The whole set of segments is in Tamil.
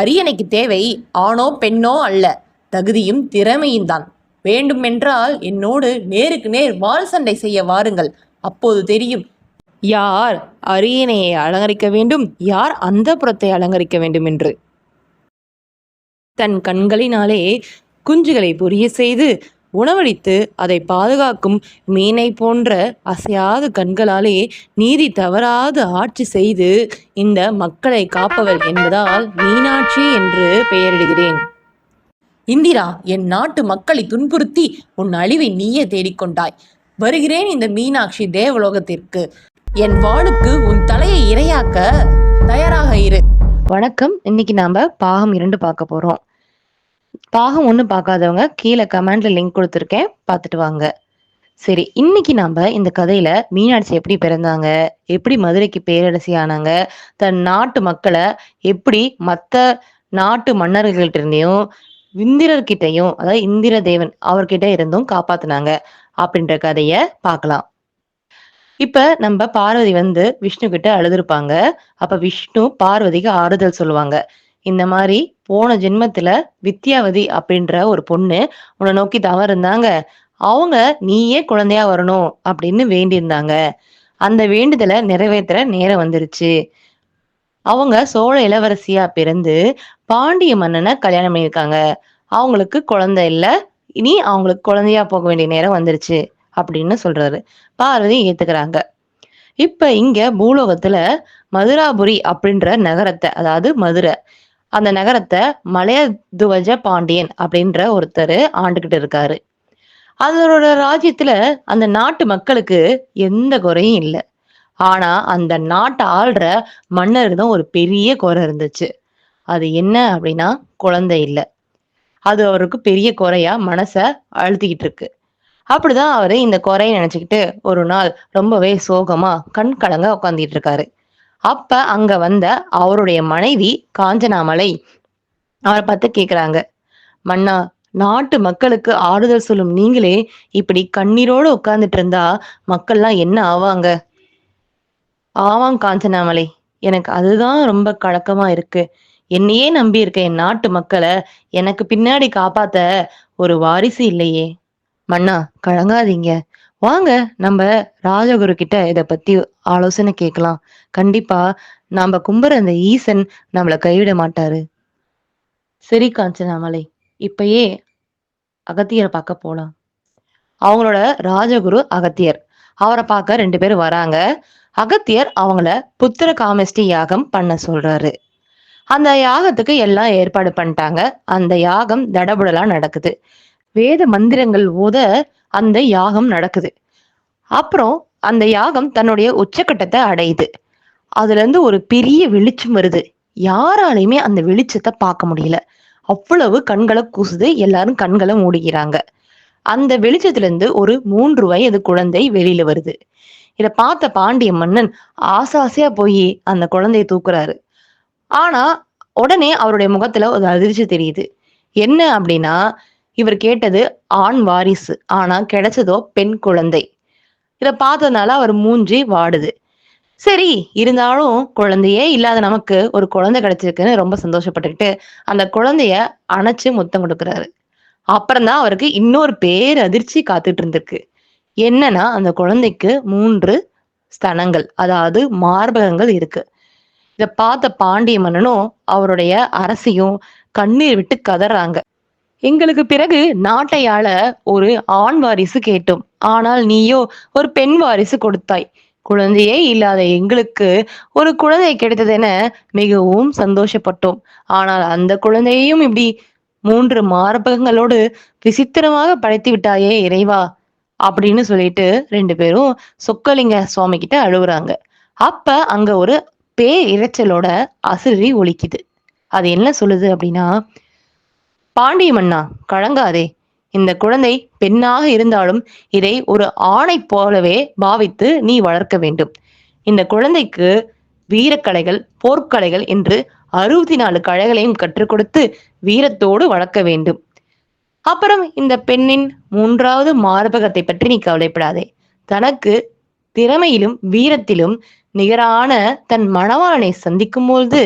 அரியணைக்கு தேவை ஆணோ பெண்ணோ அல்ல. தகுதியும் திறமையும் தான். வேண்டுமென்றால் என்னோடு நேருக்கு நேர் வாள் சண்டை செய்ய வாருங்கள். அப்போது தெரியும். யார் அரியணையை அலங்கரிக்க வேண்டும்? யார் அந்த புறத்தை அலங்கரிக்க வேண்டும் என்று. தன் கண்களினாலே குஞ்சுகளை பொரிய செய்து உணவளித்து அதை பாதுகாக்கும் மீனை போன்ற அசையாத கண்களாலே நீதி தவறாது ஆட்சி செய்து இந்த மக்களை காப்பவர் என்பதால் மீனாட்சி என்று பெயரிடுகிறேன். இந்திரா என் நாட்டு மக்களை துன்புறுத்தி உன் அழிவை நீயே தேடிக்கொண்டாய். வருகிறேன் இந்த மீனாட்சி தேவலோகத்திற்கு. என் வாளுக்கு உன் தலையை இரையாக்க தயாராக இரு. வணக்கம். இன்னைக்கு நாம பாகம் இரண்டு பார்க்க போறோம். பாகம் ஒன்று பார்க்காதவங்க கீழே கமெண்ட்ல லிங்க் கொடுத்துருக்கேன். பார்த்துட்டு வாங்க. சரி இன்னைக்கு நம்ம இந்த கதையில மீனாட்சி எப்படி பிறந்தாங்க? எப்படி மதுரைக்கு பேரரசி ஆனாங்க? தன் நாட்டு மக்களை எப்படி மற்ற நாட்டு மன்னர்கள்கிட்ட இருந்தையும் இந்திரர்கிட்டையும் அதாவது இந்திர தேவன் அவர்கிட்ட இருந்தும் காப்பாத்தினாங்க. அப்படின்ற கதைய பார்க்கலாம். இப்ப நம்ம பார்வதி வந்து விஷ்ணு கிட்ட அழுதுருப்பாங்க. அப்ப விஷ்ணு பார்வதிக்கு ஆறுதல் சொல்லுவாங்க. இந்த மாதிரி போன ஜென்மத்துல வித்யாவதி அப்படின்ற ஒரு பொண்ணு உன்னை நோக்கி தவறுந்தாங்க அவங்க நீயே குழந்தையா வரணும் அப்படின்னு வேண்டியிருந்தாங்க. அந்த வேண்டுதலை நிறைவேற்ற நேரம் வந்துருச்சு. அவங்க சோழ இளவரசியா பிறந்து பாண்டிய மன்னனை கல்யாணம் பண்ணியிருக்காங்க. அவங்களுக்கு குழந்தை இல்ல இனி அவங்களுக்கு குழந்தையா போக வேண்டிய நேரம் வந்துருச்சு அப்படின்னு சொல்றாரு. பார்வதி ஏத்துக்கிறாங்க. இப்ப இங்க பூலோகத்துல மதுராபுரி அப்படின்ற நகரத்தை அதாவது மதுரை அந்த நகரத்தை மலையதுவஜ பாண்டியன் அப்படின்ற ஒருத்தர் ஆண்டுகிட்டு இருக்காரு. அதனோட ராஜ்யத்துல அந்த நாட்டு மக்களுக்கு எந்த குறையும் இல்லை. ஆனா அந்த நாட்டை ஆள்ற மன்னர் தான் ஒரு பெரிய குறை இருந்துச்சு. அது என்ன அப்படின்னா குழந்தை இல்லை. அது அவருக்கு பெரிய குறையா மனச அழுத்திக்கிட்டு இருக்கு. அப்படிதான் அவரு இந்த குறைய நினைச்சுக்கிட்டு ஒரு நாள் ரொம்பவே சோகமா கண் கலங்க உட்காந்துட்டு இருக்காரு. அப்ப அங்க வந்த அவருடைய மனைவி காஞ்சனாமலை. அவரை பார்த்து கேக்குறாங்க மன்னா நாட்டு மக்களுக்கு ஆறுதல் சொல்லும் நீங்களே இப்படி கண்ணீரோடு உட்கார்ந்துட்டு இருந்தா மக்கள்லாம் என்ன ஆவாங்க? ஆவாம் காஞ்சனாமலை எனக்கு அதுதான் ரொம்ப கலக்கமா இருக்கு. என்னையே நம்பி இருக்க என் நாட்டு மக்களை எனக்கு பின்னாடி காப்பாத்த ஒரு வாரிசு இல்லையே. மன்னா கலங்காதீங்க. வாங்க நம்ம ராஜகுரு கிட்ட இதை பத்தி ஆலோசனை கேட்கலாம். கண்டிப்பா நாம கும்புற அந்த ஈசன் நம்மளை கைவிட மாட்டாரு. சரி காஞ்சனாமலை இப்பயே அகத்தியரை பார்க்க போலாம். அவங்களோட ராஜகுரு அகத்தியர். அவரை பார்க்க ரெண்டு பேரும் வராங்க. அகத்தியர் அவங்கள புத்திர காமஸ்டி யாகம் பண்ண சொல்றாரு. அந்த யாகத்துக்கு எல்லாம் ஏற்பாடு பண்ணிட்டாங்க. அந்த யாகம் தடபுடலா நடக்குது. வேத மந்திரங்கள் ஓத அந்த யாகம் நடக்குது. அப்புறம் அந்த யாகம் தன்னுடைய உச்சக்கட்டத்தை அடையுது. அதுல இருந்து ஒரு பெரிய வெளிச்சம் வருது. யாராலையுமே அந்த வெளிச்சத்தை பார்க்க முடியல. அவ்வளவு கண்களை கூசுது. எல்லாரும் கண்களை மூடிக்கிறாங்க அந்த வெளிச்சத்திலிருந்து ஒரு மூன்று வயது குழந்தை வெளியில வருது. இத பார்த்த பாண்டிய மன்னன் ஆசாசையா போய் அந்த குழந்தையை தூக்குறாரு. ஆனா உடனே அவருடைய முகத்துல ஒரு அதிர்ச்சி தெரியுது. என்ன அப்படின்னா இவர் கேட்டது ஆண் வாரிசு ஆனா கிடைச்சதோ பெண் குழந்தை. இதை பார்த்ததுனால அவர் மூஞ்சி வாடுது. சரி இருந்தாலும் குழந்தையே இல்லாத நமக்கு ஒரு குழந்தை கிடைச்சிருக்குன்னு ரொம்ப சந்தோஷப்பட்டுக்கிட்டு அந்த குழந்தைய அணைச்சு முத்தம் கொடுக்குறாரு. அப்புறம்தான் அவருக்கு இன்னொரு பேர் அதிர்ச்சி காத்துட்டு இருந்திருக்கு. என்னன்னா அந்த குழந்தைக்கு மூன்று ஸ்தனங்கள் அதாவது மார்பகங்கள் இருக்கு. இதை பார்த்த பாண்டிய மன்னனும் அவருடைய அரசியும் கண்ணீர் விட்டு கதறாங்க. எங்களுக்கு பிறகு நாட்டை ஆள ஒரு ஆண் வாரிசு கேட்டோம். ஆனால் நீயோ ஒரு பெண் வாரிசு கொடுத்தாய். குழந்தையே இல்லாத எங்களுக்கு ஒரு குழந்தை கிடைத்ததென மிகவும் சந்தோஷப்பட்டோம். ஆனால் அந்த குழந்தையையும் இப்படி மூன்று மார்பகங்களோடு விசித்திரமாக படைத்து விட்டாயே இறைவா அப்படின்னு சொல்லிட்டு ரெண்டு பேரும் சொக்கலிங்க சுவாமி கிட்ட அழுகுறாங்க அப்ப அங்க ஒரு பே அசிறி அசிரி ஒலிக்குது. அது என்ன சொல்லுது அப்படின்னா பாண்டிய மன்னா கழங்காதே இந்த குழந்தை பெண்ணாக இருந்தாலும் இதை ஒரு ஆணை போலவே பாவித்து நீ வளர்க்க வேண்டும். இந்த குழந்தைக்கு வீரக்கலைகள் போர்க்கலைகள் என்று அறுபத்தி நாலு கலைகளையும் கற்றுக் கொடுத்து வீரத்தோடு வளர்க்க வேண்டும். அப்புறம் இந்த பெண்ணின் மூன்றாவது மார்பகத்தை பற்றி நீ கவலைப்படாதே. தனக்கு திறமையிலும் வீரத்திலும் நிகரான தன் மணவாளனை சந்திக்கும் பொழுது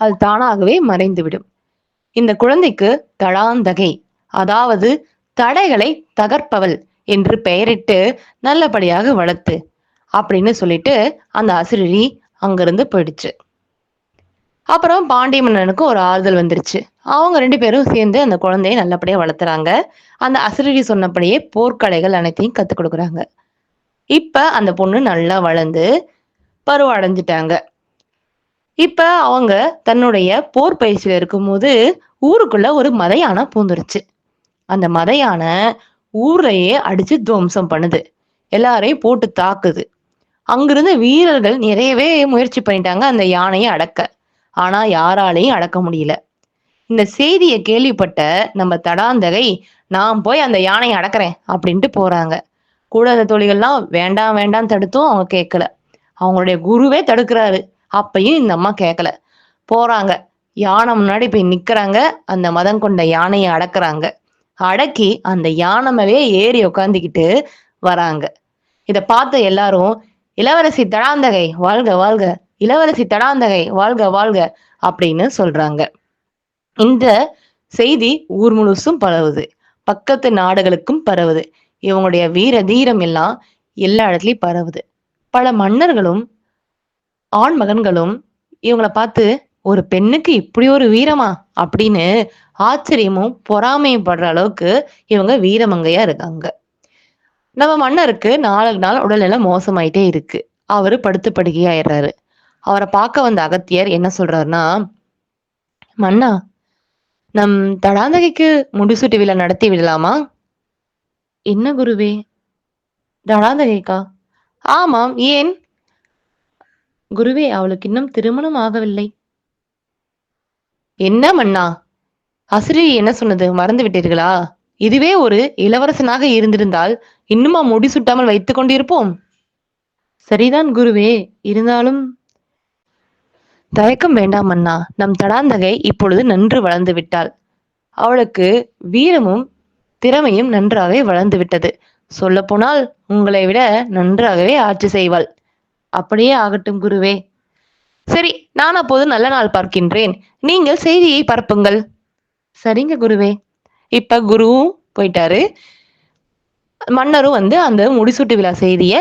அது தானாகவே மறைந்துவிடும். இந்த குழந்தைக்கு தடாந்தகை அதாவது தடைகளை தகர்ப்பவள் என்று பெயரிட்டு நல்லபடியாக வளர்த்து அப்படின்னு சொல்லிட்டு அந்த அசுரரி அங்கிருந்து போயிடுச்சு. அப்புறம் பாண்டிய மன்னனுக்கு ஒரு ஆறுதல் வந்துருச்சு. அவங்க ரெண்டு பேரும் சேர்ந்து அந்த குழந்தையை நல்லபடியா வளர்த்துறாங்க. அந்த அசுரரி சொன்னபடியே போர்க்கலைகள் அனைத்தையும் கத்துக் கொடுக்குறாங்க. இப்ப அந்த பொண்ணு நல்லா வளர்ந்து பருவ அடைஞ்சிட்டாங்க. இப்ப அவங்க தன்னுடைய போர் பயிற்சியில இருக்கும்போது ஊருக்குள்ள ஒரு மதையான பூந்துருச்சு. அந்த மதையான ஊரையே ஊர்லயே அடிச்சு துவம்சம் பண்ணுது. எல்லாரையும் போட்டு தாக்குது. அங்கிருந்த வீரர்கள் நிறையவே முயற்சி பண்ணிட்டாங்க அந்த யானையை அடக்க. ஆனா யாராலையும் அடக்க முடியல. இந்த செய்தியை கேள்விப்பட்ட நம்ம தடாந்தகை நான் போய் அந்த யானையை அடக்கிறேன் அப்படின்ட்டு போறாங்க. கூட அந்த தோழிகள்லாம் வேண்டாம் வேண்டாம் தடுத்தும் அவங்க கேட்கல அவங்களுடைய குருவே தடுக்கிறாரு. அப்பையும் இந்த அம்மா கேட்கல போறாங்க. யானை முன்னாடி போய் நிக்கிறாங்க. அந்த மதம் கொண்ட யானையை அடக்குறாங்க. அடக்கி அந்த யானை மேலேயே ஏறி உட்காந்துக்கிட்டு வராங்க. இத பார்த்த எல்லாரும் இளவரசி தடாந்தகை வாழ்க வாழ்க. இளவரசி தடாந்தகை வாழ்க வாழ்க. அப்படின்னு சொல்றாங்க. இந்த செய்தி ஊர் முழுசும் பரவுது. பக்கத்து நாடுகளுக்கும் பரவுது. இவங்களுடைய வீர தீரம் எல்லாம் எல்லா இடத்துலயும் பரவுது. பல மன்னர்களும் ஆண் மகன்களும் இவங்கள பார்த்து ஒரு பெண்ணுக்கு இப்படி ஒரு வீரமா? அப்படின்னு ஆச்சரியமும் பொறாமையும் படுற அளவுக்கு இவங்க வீரமங்கையா இருக்காங்க. நம்ம மன்னருக்கு நாளுக்கு நாள் உடல்நிலை மோசமாயிட்டே இருக்கு. அவரு படுத்து படுகையாயிடுறாரு அவரை பார்க்க வந்த அகத்தியர் என்ன சொல்றாருன்னா மன்னா நம் தடாந்தகைக்கு முடிசூட்டு விழா நடத்தி விடலாமா? என்ன குருவே? தடாந்தகைக்கா? ஆமாம் ஏன்? குருவே அவளுக்கு இன்னும் திருமணம் ஆகவில்லை. என்ன மன்னா? அசிரி என்ன சொன்னது? மறந்து விட்டீர்களா? இதுவே ஒரு இளவரசனாக இருந்திருந்தால் இன்னுமா முடி சுட்டாமல் வைத்துக் கொண்டிருப்போம். சரிதான் குருவே இருந்தாலும் தயக்கம் வேண்டாம் அண்ணா நம் தடாந்தகை இப்பொழுது நன்று வளர்ந்து விட்டாள். அவளுக்கு வீரமும் திறமையும் நன்றாகவே வளர்ந்து விட்டது. சொல்லப்போனால் உங்களை விட நன்றாகவே ஆட்சி செய்வாள். அப்படியே ஆகட்டும் குருவே. சரி நான் அப்போது நல்ல நாள் பார்க்கின்றேன். நீங்கள் செய்தியை பரப்புங்கள். சரிங்க குருவே. இப்ப குருவும் போயிட்டாரு. மன்னரும் வந்து அந்த முடிசூட்டு விழா செய்திய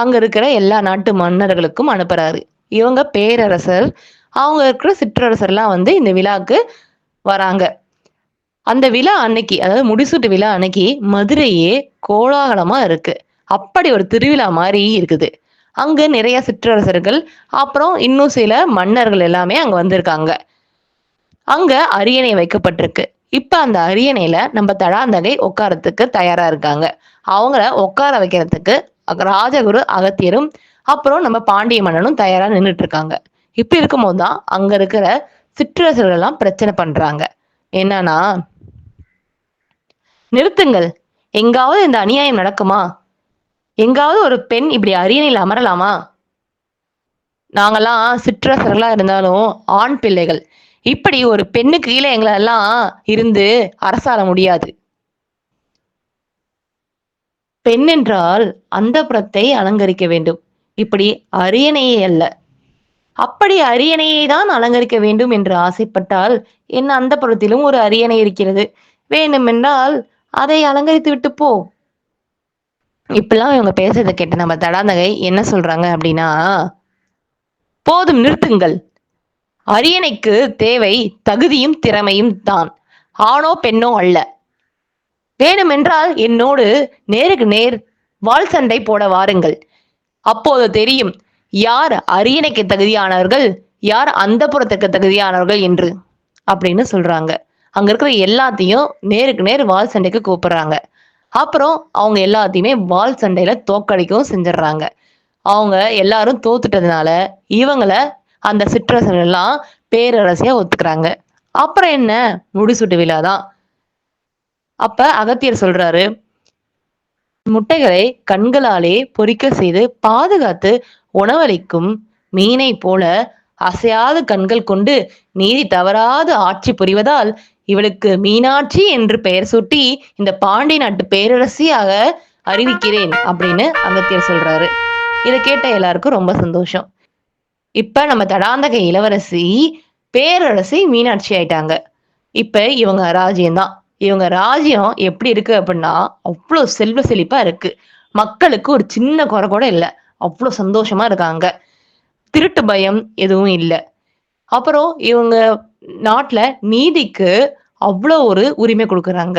அங்க இருக்கிற எல்லா நாட்டு மன்னர்களுக்கும் அனுப்புறாரு. இவங்க பேரரசர் அவங்க இருக்கிற சிற்றரசர்லாம் வந்து இந்த விழாக்கு வராங்க. அந்த விழா அன்னைக்கு அதாவது முடிசூட்டு விழா அன்னைக்கு மதுரையே கோலாகலமா இருக்கு. அப்படி ஒரு திருவிழா மாதிரி இருக்குது. அங்கு நிறைய சிற்றரசர்கள் அப்புறம் இன்னும் சில மன்னர்கள் எல்லாமே அங்க வந்திருக்காங்க. அங்க அரியணை வைக்கப்பட்டிருக்கு. இப்ப அந்த அரியணையில நம்ம தடாந்தகை உட்காரத்துக்கு தயாரா இருக்காங்க. அவங்கள உட்கார வைக்கிறதுக்கு ராஜகுரு அகத்தியரும் அப்புறம் நம்ம பாண்டிய மன்னனும் தயாரா நின்றுட்டு இருக்காங்க இப்படி இருக்கும்போது தான் அங்க இருக்கிற சிற்றரசர்கள் எல்லாம் பிரச்சனை பண்றாங்க. என்னன்னா நிறுத்துங்கள். எங்காவது இந்த அநியாயம் நடக்குமா? எங்காவது ஒரு பெண் இப்படி அரியணையில் அமரலாமா? நாங்கெல்லாம் சிற்றரசர்களா இருந்தாலும் ஆண் பிள்ளைகள். இப்படி ஒரு பெண்ணுக்கு கீழே எங்களெல்லாம் இருந்து அரசாள முடியாது. பெண் என்றால் அந்த புறத்தை அலங்கரிக்க வேண்டும். இப்படி அரியணையே அல்ல. அப்படி அரியணையை தான் அலங்கரிக்க வேண்டும் என்று ஆசைப்பட்டால் என் அந்த புறத்திலும் ஒரு அரியணை இருக்கிறது. வேண்டுமென்றால் அதை அலங்கரித்து விட்டு போ. இப்பெல்லாம் இவங்க பேசுறதை கேட்டு நம்ம தடாந்தகை என்ன சொல்றாங்க அப்படின்னா போதும் நிறுத்துங்கள். அரியணைக்கு தேவை தகுதியும் திறமையும் தான். ஆணோ பெண்ணோ அல்ல. வேணுமென்றால் என்னோடு நேருக்கு நேர் வாள் சண்டை போட வாருங்கள். அப்போது தெரியும் யார் அரியணைக்கு தகுதியானவர்கள் யார் அந்த புறத்துக்கு தகுதியானவர்கள் என்று. அப்படின்னு சொல்றாங்க. அங்க இருக்கிற எல்லாத்தையும் நேருக்கு நேர் வாள் சண்டைக்கு கூப்பிடுறாங்க. அப்புறம் அவங்க எல்லாத்தையுமே வாள் சண்டையில தோக்கடிக்கவும் செஞ்சிடுறாங்க. அவங்க எல்லாரும் தோத்துட்டதுனால இவங்கள அந்த சிற்றரசர்கள் எல்லாம் பேரரசியா ஒத்துக்கிறாங்க. அப்புறம் என்ன? முடிசூட்டு விழா தான். அப்ப அகத்தியர் சொல்றாரு முட்டைகளை கண்களாலே பொறிக்க செய்து பாதுகாத்து உணவளிக்கும் மீனை போல அசையாத கண்கள் கொண்டு நீதி தவறாது ஆட்சி புரிவதால் இவளுக்கு மீனாட்சி என்று பெயர் சூட்டி இந்த பாண்டி நாட்டு பேரரசியாக அறிவிக்கிறேன் அப்படின்னு அகத்தியர் சொல்றாரு. இதை கேட்ட எல்லாருக்கும் ரொம்ப சந்தோஷம். இப்ப நம்ம தடாந்தக இளவரசி பேரரசி மீனாட்சி ஆயிட்டாங்க. இப்ப இவங்க ராஜ்யம்தான். இவங்க ராஜ்யம் எப்படி இருக்கு அப்படின்னா அவ்வளோ செல்வ செழிப்பா இருக்கு. மக்களுக்கு ஒரு சின்ன குறை கூட இல்லை. அவ்வளோ சந்தோஷமா இருக்காங்க. திருட்டு பயம் எதுவும் இல்லை. அப்புறம் இவங்க நாட்டுல நீதிக்கு அவ்வளோ ஒரு உரிமை கொடுக்குறாங்க.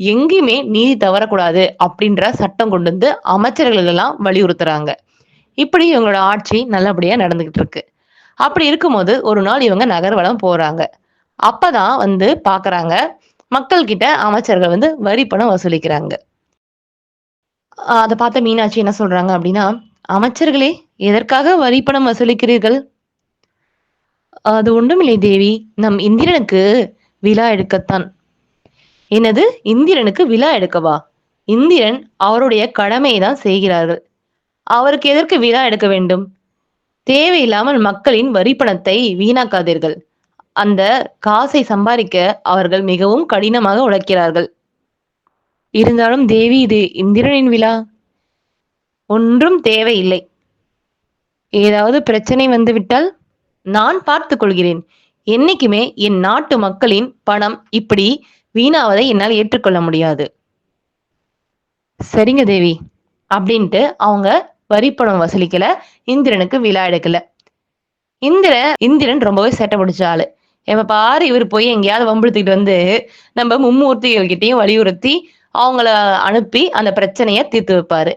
எங்கேயுமே நீதி தவறக்கூடாது அப்படின்ற சட்டம் கொண்டு வந்து அமைச்சர்கள் எல்லாம் வலியுறுத்துறாங்க. இப்படி இவங்களோட ஆட்சி நல்லபடியா நடந்துகிட்டு இருக்கு. அப்படி இருக்கும்போது ஒரு நாள் இவங்க நகர்வலம் போறாங்க. அப்பதான் வந்து பாக்குறாங்க மக்கள் கிட்ட அமைச்சர்கள் வந்து வரி பணம் வசூலிக்கிறாங்க. அதை பார்த்த மீனாட்சி என்ன சொல்றாங்க அப்படின்னா அமைச்சர்களே எதற்காக வரி பணம் வசூலிக்கிறீர்கள்? அது ஒன்றுமில்லை தேவி. நம் இந்திரனுக்கு விழா எடுக்கத்தான். எனது இந்திரனுக்கு விழா எடுக்கவா? இந்திரன் அவருடைய கடமையை தான் செய்கிறார்கள். அவருக்கு எதற்கு விழா எடுக்க வேண்டும்? தேவையில்லாமல் மக்களின் வரி பணத்தை வீணாக்காதீர்கள். அந்த காசை சம்பாதிக்க அவர்கள் மிகவும் கடினமாக உழைக்கிறார்கள். இருந்தாலும் தேவி இது இந்திரனின் விழா? ஒன்றும் தேவையில்லை. ஏதாவது பிரச்சனை வந்துவிட்டால் நான் பார்த்து கொள்கிறேன். என்னைக்குமே என் நாட்டு மக்களின் பணம் இப்படி வீணாவதை என்னால் ஏற்றுக்கொள்ள முடியாது. சரிங்க தேவி அப்படின்ட்டு அவங்க வரிப்பணம் வசூலிக்கல இந்திரனுக்கு விழா எடுக்கல. இந்திரன் இந்திரன் ரொம்பவே சேட்டை பிடிச்ச ஆளு. எப்ப பாரு இவர் போய் எங்கேயாவது வம்புழுத்துக்கிட்டு வந்து நம்ம மும்மூர்த்திகள்கிட்டயும் வலியுறுத்தி அவங்கள அனுப்பி அந்த பிரச்சனைய தீர்த்து வைப்பாரு.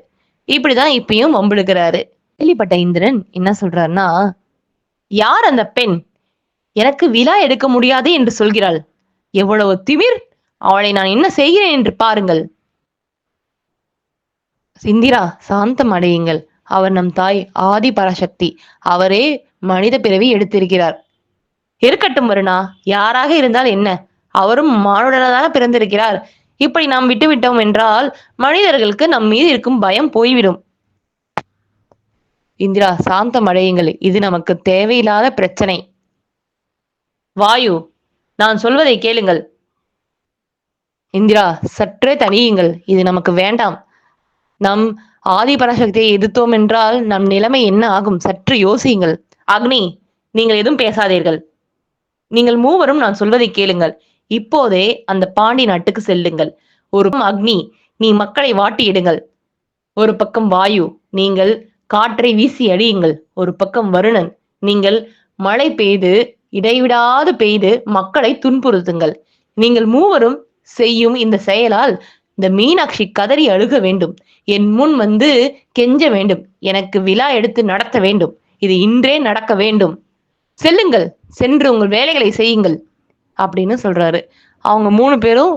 இப்படிதான் இப்பயும் வம்புழுக்கிறாரு. கேள்விப்பட்ட இந்திரன் என்ன சொல்றாருன்னா யார் அந்த பெண்? எனக்கு விழா எடுக்க முடியாது என்று சொல்கிறாள். எவ்வளவு திமிர். அவளை நான் என்ன செய்கிறேன் என்று பாருங்கள். சிந்திரா சாந்தம் அடையுங்கள். அவர் நம் தாய் ஆதி பராசக்தி. அவரே மனித பிறவி எடுத்திருக்கிறார். இருக்கட்டும் வருணா. யாராக இருந்தால் என்ன? அவரும் மானுடனாக பிறந்திருக்கிறார். இப்படி நாம் விட்டுவிட்டோம் என்றால் மனிதர்களுக்கு நம் மீது இருக்கும் பயம் போய்விடும். இந்திரா சாந்தம் அடையுங்கள். இது நமக்கு தேவையில்லாத பிரச்சனை. வாயு நான் சொல்வதை கேளுங்கள். இந்திரா சற்றே தனியுங்கள் இது நமக்கு வேண்டாம். நம் ஆதி பராசக்தியை எதிர்த்தோம் என்றால் நம் நிலைமை என்ன ஆகும்? சற்று யோசியுங்கள். அக்னி நீங்கள் எதுவும் பேசாதீர்கள். நீங்கள் மூவரும் நான் சொல்வதை கேளுங்கள். இப்போதே அந்த பாண்டி நாட்டுக்கு செல்லுங்கள். ஒரு அக்னி நீ மக்களை வாட்டியிடுங்கள். ஒரு பக்கம் வாயு நீங்கள் காற்றை வீசி அடியுங்கள். ஒரு பக்கம் வருணன் நீங்கள் மழை பெய்து இடைவிடாது பெய்து மக்களை துன்புறுத்துங்கள். நீங்கள் மூவரும் செய்யும் இந்த செயலால் இந்த மீனாட்சி கதறி அழுக வேண்டும். என் முன் வந்து கெஞ்ச வேண்டும். எனக்கு விழா எடுத்து நடத்த வேண்டும். இது இன்றே நடக்க வேண்டும். செல்லுங்கள் சென்று உங்கள் வேலைகளை செய்யுங்கள் அப்படின்னு சொல்றாரு. அவங்க மூணு பேரும்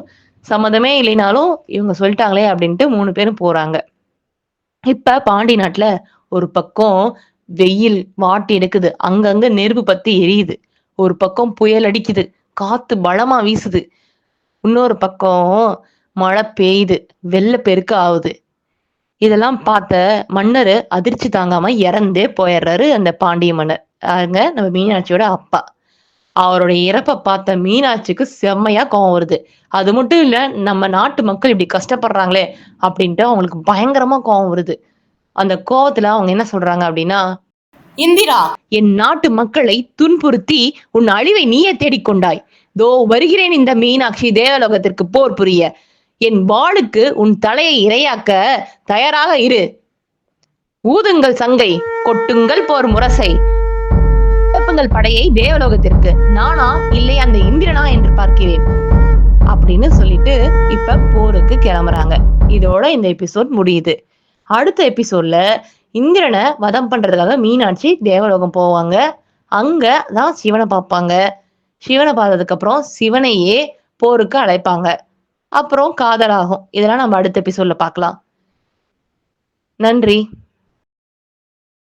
சம்மதமே இல்லைனாலும் இவங்க சொல்லிட்டாங்களே அப்படின்ட்டு மூணு பேரும் போறாங்க. இப்ப பாண்டி நாட்டுல ஒரு பக்கம் வெயில் வாட்டி எடுக்குது. அங்கங்க நெருப்பு பத்தி எரியுது. ஒரு பக்கம் புயல் அடிக்குது. காத்து பலமா வீசுது. இன்னொரு பக்கம் மழை பெய்யுது. வெள்ளப்பெருக்கு ஆகுது. இதெல்லாம் பார்த்த மன்னர் அதிர்ச்சி தாங்காம இறந்தே போயிடுறாரு அந்த பாண்டிய மன்னர். அங்க நம்ம மீனாட்சியோட அப்பா. அவருடைய இறப்பை பார்த்த மீனாட்சிக்கு செம்மையா கோவம் வருது. அது மட்டும் இல்ல நம்ம நாட்டு மக்கள் இப்படி கஷ்டப்படுறாங்களே அப்படின்ட்டு அவங்களுக்கு பயங்கரமா கோவம் வருது. அந்த கோவத்துல அவங்க என்ன சொல்றாங்க அப்படின்னா இந்திரா என் நாட்டு மக்களை துன்புறுத்தி உன் அழிவை நீயே தேடிக்கொண்டாய். தோ வருகிறேன் இந்த மீனாட்சி தேவலோகத்திற்கு போர் புரிய. என் வாளுக்கு உன் தலையை இரையாக்க தயாராக இரு. ஊதுங்கள் சங்கை கொட்டுங்கள் போர் முரசை. எழுப்புங்கள் படையை தேவலோகத்திற்கு. நானா இல்லை அந்த இந்திரனா என்று பார்க்கிறேன். அப்படின்னு சொல்லிட்டு இப்ப போருக்கு கிளம்புறாங்க. இதோட இந்த எபிசோட் முடியுது. அடுத்த எபிசோட்ல இந்திரனை வதம் பண்றதுக்காக மீனாட்சி தேவலோகம் போவாங்க. அங்க தான் சிவனை பார்ப்பாங்க. சிவனை பார்த்ததுக்கு அப்புறம் சிவனையே போருக்கு அழைப்பாங்க. அப்புறம் காதலாகும் இதெல்லாம் நம்ம அடுத்த எபிசோட்ல பார்க்கலாம். நன்றி.